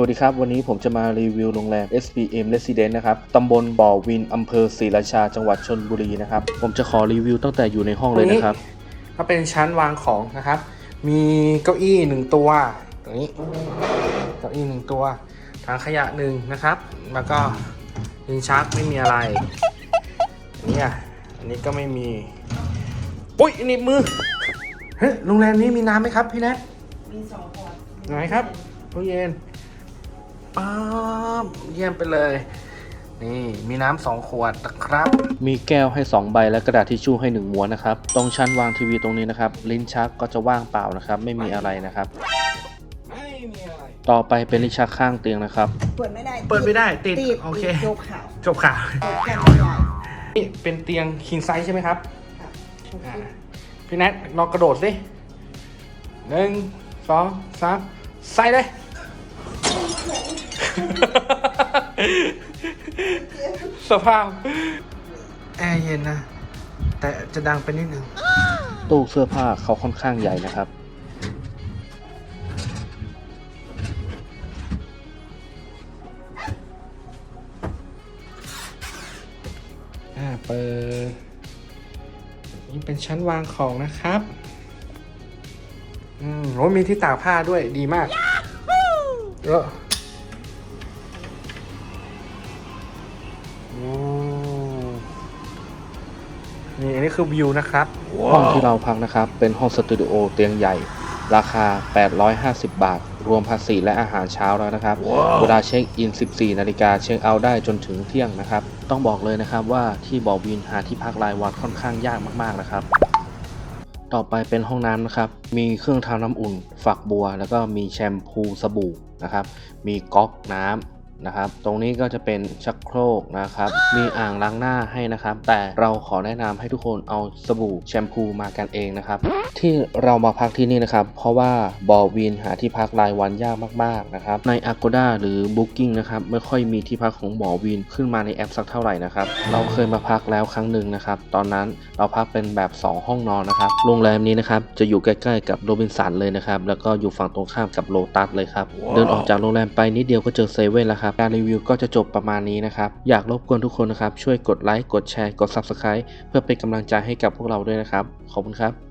วัสดีครับ วันนี้ผมจะมารีวิวโรงแรม SPM Residence นะครับ ตำบลบ่อวิน อำเภอศรีราชา จังหวัดชนบุรีนะครับ ผมจะขอรีวิวตั้งแต่อยู่ในห้องเลยนะครับ ก็เป็นชั้นวางของนะครับ มีเก้าอี้หนึ่งตัวตรงนี้ เก้าอี้หนึ่งตัว ถังขยะหนึ่งนะครับ แล้วก็ลินชักไม่มีอะไร อันนี้อะ อันนี้ก็ไม่มี อุ้ยหนี่มือ เฮ้ย โรงแรมนี้มีน้ำไหมครับพี่แนทมีสองขวดไหนครับตู้เย็น ป๊าบเยี่ยมไปเลย นี่มีน้ำสองขวดนะครับ มีแก้วให้ 2 ใบและกระดาษทิชชู่ให้ 1 ม้วนนะครับ ตรงชั้นวางทีวีตรงนี้นะครับ ลิ้นชักก็จะว่างเปล่านะครับ ไม่มีอะไรนะครับ ไม่มีอะไร ต่อไปเป็นลิ้นชักข้างเตียงนะครับ เปิดไม่ได้เปิดไม่ได้ติดติดโอเคติดโยกข่าวจบข่าวเปิดแก้วไม่ได้นี่เป็นเตียง king size ใช่ไหมครับค่ะอ่าพี่แนทลองกระโดดสิหนึ่งสองสามใส่เลย สภาพ แอร์เย็นนะ แต่จะดังไปนิดนึง ตู้เสื้อผ้าเขาค่อนข้างใหญ่นะครับ อ่าเปิด นี่เป็นชั้นวางของนะครับ อืมโอ้มีที่ตากผ้าด้วยดีมากเยอ นี่อันนี้คือวิวนะครับห้องที่เราพักนะครับ เป็นห้องสตูดิโอเตียงใหญ่ ราคา 850 บาท รวมภาษีและอาหารเช้าแล้วนะครับ เวลาเช็คอิน 14 นาฬิกาเช็คเอาท์ได้จนถึงเที่ยงนะครับ ต้องบอกเลยนะครับว่าที่บ่อวินหาที่พักรายวันค่อนข้างยากมากๆนะครับ ต่อไปเป็นห้องน้ำนะครับ มีเครื่องทำน้ำอุ่น ฝักบัว แล้วก็มีแชมพูสบู่นะครับ มีก๊อกน้ำ นะครับ ตรงนี้ก็จะเป็นชักโครกนะครับ มีอ่างล้างหน้าให้นะครับ แต่เราขอแนะนำให้ทุกคนเอาสบู่แชมพูมากันเองนะครับ ที่เรามาพักที่นี่นะครับ เพราะว่าบอวินหาที่พักรายวันยากมากๆนะครับ ใน Agoda หรือ Booking นะครับ ไม่ค่อยมีที่พักของบอวินขึ้นมาในแอปสักเท่าไหร่นะครับ เราเคยมาพักแล้วครั้งหนึ่งนะครับ ตอนนั้นเราพักเป็นแบบ 2 ห้องนอนนะครับ โรงแรมนี้นะครับจะอยู่ใกล้ๆกับโรบินสันเลยนะครับ แล้วก็อยู่ฝั่งตรงข้ามกับโลตัสเลยครับ เดินออกจากโรงแรมไปนิดเดียวก็เจอเซเว่นแล้วครับ การรีวิวก็จะจบประมาณนี้นะครับ อยากรบกวนทุกคนนะครับ ช่วยกดไลค์ กดแชร์ กด Subscribe เพื่อเป็นกำลังใจให้กับพวกเราด้วยนะครับ ขอบคุณครับ